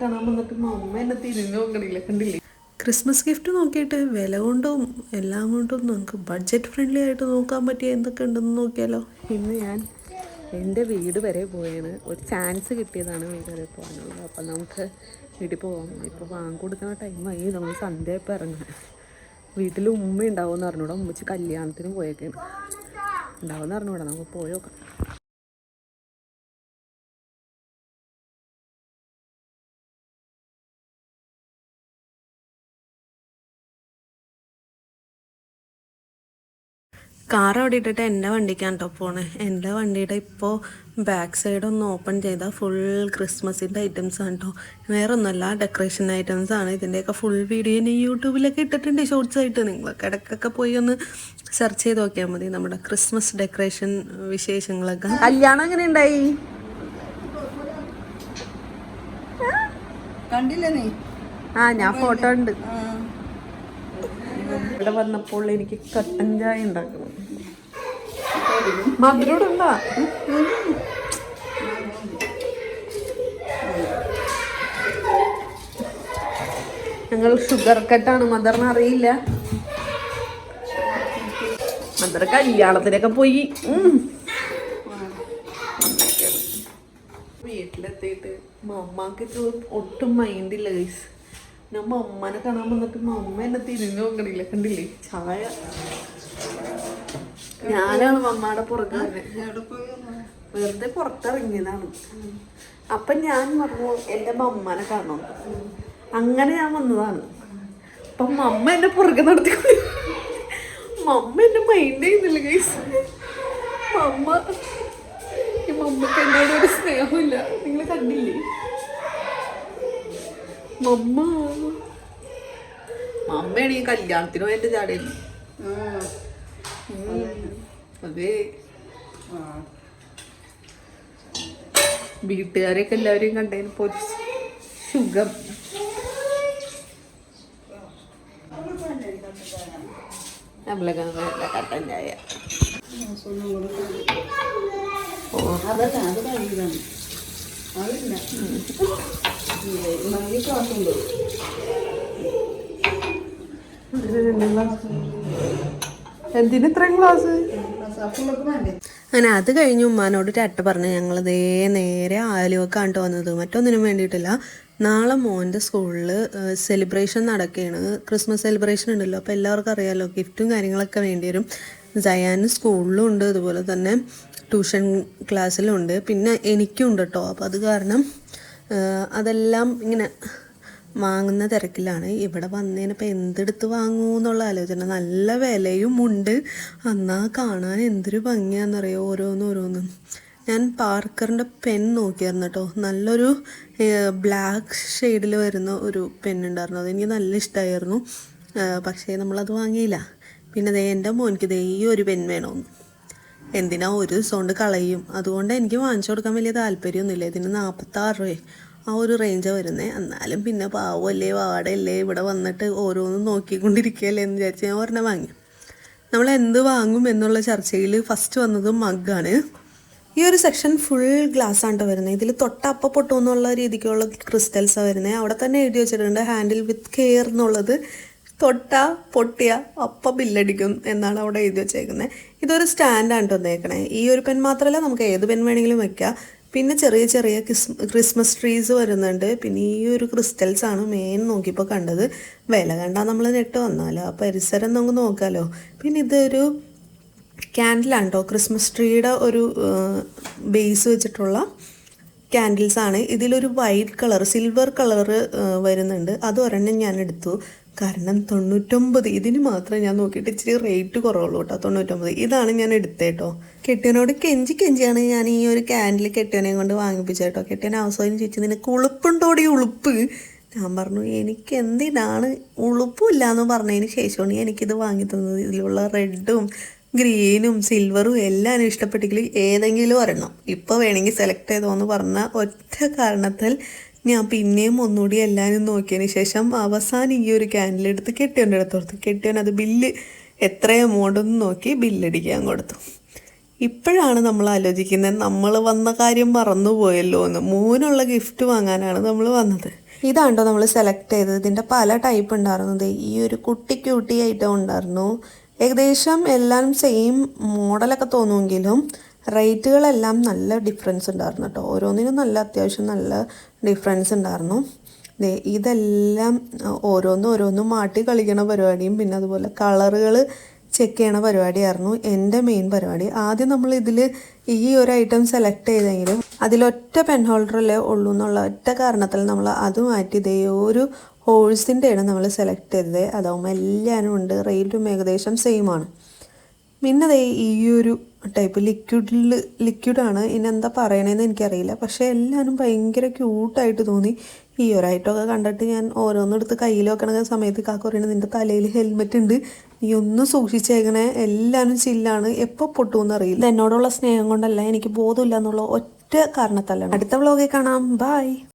കാണാൻ വന്നിട്ട് അമ്മ എന്നെ തിരിഞ്ഞു നോക്കണില്ല കണ്ടില്ലേ? ക്രിസ്മസ് ഗിഫ്റ്റ് നോക്കിയിട്ട് വില കൊണ്ടും എല്ലാം കൊണ്ടും നമുക്ക് ബഡ്ജറ്റ് ഫ്രണ്ട്ലി ആയിട്ട് നോക്കാൻ പറ്റിയ എന്തൊക്കെ ഉണ്ടെന്ന് നോക്കിയാലോ? ഇന്ന് ഞാൻ എന്റെ വീട് വരെ പോയാണ്. ഒരു ചാൻസ് കിട്ടിയതാണ് വീട് വരെ പോകാനുള്ളത്. അപ്പം നമുക്ക് വീട്ടിൽ പോകാം ഇപ്പോൾ വാങ്ങി കൊടുക്കുന്ന ടൈമായി നമ്മൾ സന്ധ്യ ഇപ്പോൾ ഇറങ്ങണം വീട്ടിൽ ഉമ്മ ഉണ്ടാവുമെന്ന് അറിഞ്ഞൂടാ. ഉമ്മച്ച് കല്യാണത്തിന് പോയേക്കാണ്. ഉണ്ടാവുമെന്ന് അറിഞ്ഞൂടാ. നമുക്ക് പോയി കാർ അവിടെ ഇട്ടിട്ട് എന്റെ വണ്ടിക്കാണ് കേട്ടോ പോണേ. എന്റെ വണ്ടിയുടെ ഇപ്പോൾ ബാക്ക് സൈഡ് ഒന്ന് ഓപ്പൺ ചെയ്താൽ ഫുൾ ക്രിസ്മസിന്റെ ഐറ്റംസ് ആണ് കേട്ടോ വേറെ ഒന്നുമല്ല ഡെക്കറേഷൻ ഐറ്റംസ് ആണ്. ഇതിന്റെയൊക്കെ ഫുൾ വീഡിയോ ഇനി യൂട്യൂബിലൊക്കെ ഇട്ടിട്ടുണ്ട് ഷോർട്സ് ആയിട്ട്. നിങ്ങളൊക്കെ ഇടയ്ക്കൊക്കെ പോയി ഒന്ന് സെർച്ച് ചെയ്ത് നോക്കിയാൽ മതി. നമ്മുടെ ക്രിസ്മസ് ഡെക്കറേഷൻ വിശേഷങ്ങളൊക്കെ. കല്യാണം എങ്ങനെ ഉണ്ടായി? കണ്ടില്ല നീ? ആ ഞാൻ ഫോട്ടോ ഉണ്ട്. ഇവിടെ വന്നപ്പോൾ എനിക്ക് കട്ടൻ ചായ ഉണ്ടാക്കണം. മധുരോട് ഞങ്ങൾ ഷുഗർ കട്ടാണ് മദറിന് അറിയില്ല. മദർ കല്യാണത്തിനൊക്കെ പോയി. വീട്ടിലെത്തിയിട്ട് മമ്മാക്ക് ഒട്ടും മൈൻഡില്ല ഗൈസ് നമ്മ അമ്മനെ കാണാൻ വന്നിട്ട് അമ്മ എന്നെ തിരിഞ്ഞു നോക്കണില്ല കണ്ടില്ലേ? ചായ. ഞാനാണ് അമ്മയുടെ പുറകെ വെറുതെ പുറത്തിറങ്ങിയതാണ്. അപ്പൊ ഞാൻ പറഞ്ഞു എന്റെ മമ്മനെ കാണണം. അങ്ങനെ ഞാൻ വന്നതാണ്. അപ്പൊ മമ്മ എന്നെ പുറകെ നടത്തിക്കൊണ്ട് മമ്മ എന്നെ മൈൻഡ് ചെയ്യുന്നില്ല ഗൈസ് മമ്മ ഈ മമ്മക്ക് എന്നോട് ഒരു സ്നേഹമില്ല. നിങ്ങൾ കണ്ടില്ലേ? മമ്മ. മമ്മയാണ് ഈ കല്യാണത്തിന് വേണ്ടി ചാടിയത് അതെ. വീട്ടുകാരെയൊക്കെ എല്ലാവരെയും കണ്ടതിന് ഇപ്പോൾ സുഖം. നമ്മളൊക്കെ കട്ടൻ ചായ. അത് ക്ലാസ്സുണ്ടോ എന്തിന് ഇത്രയും ക്ലാസ് അങ്ങനെ അത് കഴിഞ്ഞ് ഉമ്മാനോട് ചട്ട പറഞ്ഞ് ഞങ്ങൾ ദേ നേരെ ആലുവക്കാണ് ട്ടോ വന്നത്. മറ്റൊന്നിനും വേണ്ടിയിട്ടില്ല. നാളെ മോന്റെ സ്കൂളിൽ സെലിബ്രേഷൻ നടക്കുകയാണ് ക്രിസ്മസ് സെലിബ്രേഷൻ ഉണ്ടല്ലോ. അപ്പോൾ എല്ലാവർക്കും അറിയാമല്ലോ ഗിഫ്റ്റും കാര്യങ്ങളൊക്കെ വേണ്ടി വരും. ജയാന് സ്കൂളിലും ഉണ്ട് അതുപോലെ തന്നെ ട്യൂഷൻ ക്ലാസ്സിലും ഉണ്ട് പിന്നെ എനിക്കും ഉണ്ട് കേട്ടോ അപ്പോൾ അത് കാരണം അതെല്ലാം ഇങ്ങനെ വാങ്ങുന്ന തിരക്കിലാണ്. ഇവിടെ വന്നതിനിപ്പോൾ എന്തെടുത്ത് വാങ്ങൂ എന്നുള്ള ആലോചന. നല്ല വിലയും ഉണ്ട്. എന്നാൽ കാണാൻ എന്തൊരു ഭംഗിയാണെന്നറിയോ ഓരോന്നും ഓരോന്നും ഞാൻ പാർക്കറിന്റെ പെൻ നോക്കിയായിരുന്നു കേട്ടോ നല്ലൊരു ബ്ലാക്ക് ഷെയ്ഡിൽ വരുന്ന ഒരു പെൻ ഉണ്ടായിരുന്നു. അതെനിക്ക് നല്ല ഇഷ്ടമായിരുന്നു പക്ഷേ നമ്മളത് വാങ്ങിയില്ല. പിന്നെ ദേ എന്റെ മോനിക്ക് ദേ ഈ ഒരു പെൻ വേണമെന്ന് എന്തിനാ ഒരു ദിവസം കൊണ്ട് കളയും? അതുകൊണ്ട് എനിക്ക് വാങ്ങിച്ചു കൊടുക്കാൻ വലിയ താല്പര്യമൊന്നുമില്ല. ഇതിന് നാൽപ്പത്താറ് രൂപ ആ ഒരു റേഞ്ചാണ് വരുന്നത് എന്നാലും പിന്നെ പാവമല്ലേ വാടല്ലേ ഇവിടെ വന്നിട്ട് ഓരോന്നും നോക്കിക്കൊണ്ടിരിക്കുകയല്ലേ എന്ന് വിചാരിച്ച് ഞാൻ ഒരെണ്ണം വാങ്ങി. നമ്മൾ എന്ത് വാങ്ങും എന്നുള്ള ചർച്ചയിൽ ഫസ്റ്റ് വന്നത് മഗ്ഗാണ് ഈ ഒരു സെക്ഷൻ ഫുൾ ഗ്ലാസ് ആണ് വരുന്നത് ഇതിൽ തൊട്ടപ്പ പൊട്ടുമെന്നുള്ള രീതിക്കുള്ള ക്രിസ്റ്റൽസാണ് വരുന്നത് അവിടെ തന്നെ എഴുതി വെച്ചിട്ടുണ്ട് ഹാൻഡിൽ വിത്ത് കെയർ എന്നുള്ളത്. തൊട്ട പൊട്ടിയ അപ്പ ബില്ലടിക്കും എന്നാണ് അവിടെ എഴുതി വെച്ചേക്കുന്നത് ഇതൊരു സ്റ്റാൻഡാണ് തന്നേക്കണേ ഈ ഒരു പെൻ മാത്രമല്ല നമുക്ക് ഏത് പെൻ വേണമെങ്കിലും വെക്കാം. പിന്നെ ചെറിയ ചെറിയ ക്രിസ് ക്രിസ്മസ് ട്രീസ് വരുന്നുണ്ട്. പിന്നെ ഈ ഒരു ക്രിസ്റ്റൽസ് ആണ് മെയിൻ നോക്കിയപ്പോൾ കണ്ടത്. വില കണ്ടാൽ നമ്മൾ നെട്ട് വന്നാലോ? ആ പരിസരം നമുക്ക് നോക്കാമല്ലോ പിന്നെ ഇതൊരു ക്യാൻഡിലാണ് കേട്ടോ ക്രിസ്മസ് ട്രീയുടെ ഒരു ബേസ് വെച്ചിട്ടുള്ള ക്യാൻഡിൽസ് ആണ്. ഇതിലൊരു വൈറ്റ് കളർ സിൽവർ കളർ വരുന്നുണ്ട്. അത് ഒരെണ്ണം ഞാൻ എടുത്തു. കാരണം തൊണ്ണൂറ്റൊമ്പത് ഇതിന് മാത്രം ഞാൻ നോക്കിയിട്ട് ഇച്ചിരി റേറ്റ് കുറവുള്ളൂ കേട്ടോ തൊണ്ണൂറ്റൊമ്പത്. ഇതാണ് ഞാൻ എടുത്തേട്ടോ കെട്ടിയനോട് കെഞ്ചി കെഞ്ചിയാണ് ഞാൻ ഈ ഒരു ക്യാൻഡിൽ കെട്ടിയനെ കൊണ്ട് വാങ്ങിപ്പിച്ചേട്ടോ കെട്ടിയൻ അവസാനം ചോദിച്ചു നിനക്ക് ഉളുപ്പുണ്ടോടി ഉളുപ്പ്? ഞാൻ പറഞ്ഞു എനിക്ക് എന്തിനാണ്? ഉളുപ്പില്ല എന്ന് പറഞ്ഞതിന് ശേഷമാണ് എനിക്കിത് വാങ്ങി തന്നത്. ഇതിലുള്ള റെഡും ഗ്രീനും സിൽവറും എല്ലാം ഇഷ്ടപ്പെട്ടെങ്കിൽ ഏതെങ്കിലും ഒരെണ്ണം. ഇപ്പോൾ വേണമെങ്കിൽ സെലക്ട് ചെയ്തോന്ന് പറഞ്ഞ ഒറ്റ കാരണത്താൽ ഞാൻ പിന്നെയും ഒന്നുകൂടി എല്ലാവരും നോക്കിയതിന് ശേഷം അവസാനം ഈ ഒരു ക്യാൻഡിൽ എടുത്ത് കെട്ടിയോന്റെ അടുത്ത് കൊടുത്തു. കെട്ടിയോൻ അത് ബില്ല് എത്ര എമൗണ്ട് എന്ന് നോക്കി ബില്ലടിക്കാൻ കൊടുത്തു. ഇപ്പോഴാണ് നമ്മൾ ആലോചിക്കുന്നത് നമ്മൾ വന്ന കാര്യം മറന്നുപോയല്ലോ എന്ന്. മോനുള്ള ഗിഫ്റ്റ് വാങ്ങാനാണ് നമ്മൾ വന്നത്. ഇതാണ്ടോ നമ്മൾ സെലക്ട് ചെയ്തത്? ഇതിന്റെ പല ടൈപ്പ് ഉണ്ടായിരുന്നത് ഈ ഒരു കുട്ടി ക്യൂട്ടി ഐറ്റം ഉണ്ടായിരുന്നു. ഏകദേശം എല്ലാം സെയിം മോഡലൊക്കെ തോന്നുമെങ്കിലും റേറ്റുകളെല്ലാം നല്ല ഡിഫറൻസ് ഉണ്ടായിരുന്നു കേട്ടോ. ഓരോന്നിനും നല്ല അത്യാവശ്യം നല്ല ഡിഫറൻസ് ഉണ്ടായിരുന്നു. ഇതെല്ലാം ഓരോന്നും ഓരോന്നും മാറ്റി കളിക്കണ പരിപാടിയും പിന്നെ അതുപോലെ കളറുകൾ ചെക്ക് ചെയ്യണ പരിപാടിയായിരുന്നു എന്റെ മെയിൻ പരിപാടി. ആദ്യം നമ്മൾ ഇതിൽ ഈ ഒരു ഐറ്റം സെലക്ട് ചെയ്തെങ്കിലും അതിലൊറ്റ പെൻ ഹോൾഡറല്ലേ ഉള്ളൂ എന്നുള്ള ഒറ്റ കാരണത്തിൽ നമ്മൾ അത് മാറ്റി. ഇതേ ഒരു ഹോൾസിന്റെയാണ് നമ്മൾ സെലക്ട് ചെയ്തത്. അതാവുമ്പോൾ എല്ലാവരും ഉണ്ട്. റേറ്റും ഏകദേശം സെയിം ആണ്. പിന്നെ അതേ ഈ ഒരു ടൈപ്പ് ലിക്വിഡിൽ ലിക്വിഡാണ് ഇനി എന്താ പറയണതെന്ന് എനിക്കറിയില്ല. പക്ഷേ എല്ലാവരും ഭയങ്കര ക്യൂട്ടായിട്ട് തോന്നി. ഈ ഒരായിട്ടൊക്കെ കണ്ടിട്ട് ഞാൻ ഓരോന്നെടുത്ത് കയ്യിൽ വെക്കണ സമയത്ത് കാക്ക പറയണത് നിന്റെ തലയിൽ ഹെൽമെറ്റ് ഉണ്ട്. നീ ഒന്നും സൂക്ഷിച്ചേക്കണേ. എല്ലാവരും ചില്ലാണ്. എപ്പോൾ പൊട്ടുമെന്ന് അറിയില്ല. എന്നോടുള്ള സ്നേഹം കൊണ്ടല്ല എനിക്ക് ബോധമില്ല എന്നുള്ള ഒറ്റ കാരണത്തല്ല അടുത്ത വ്ളോഗിൽ കാണാം. ബായ്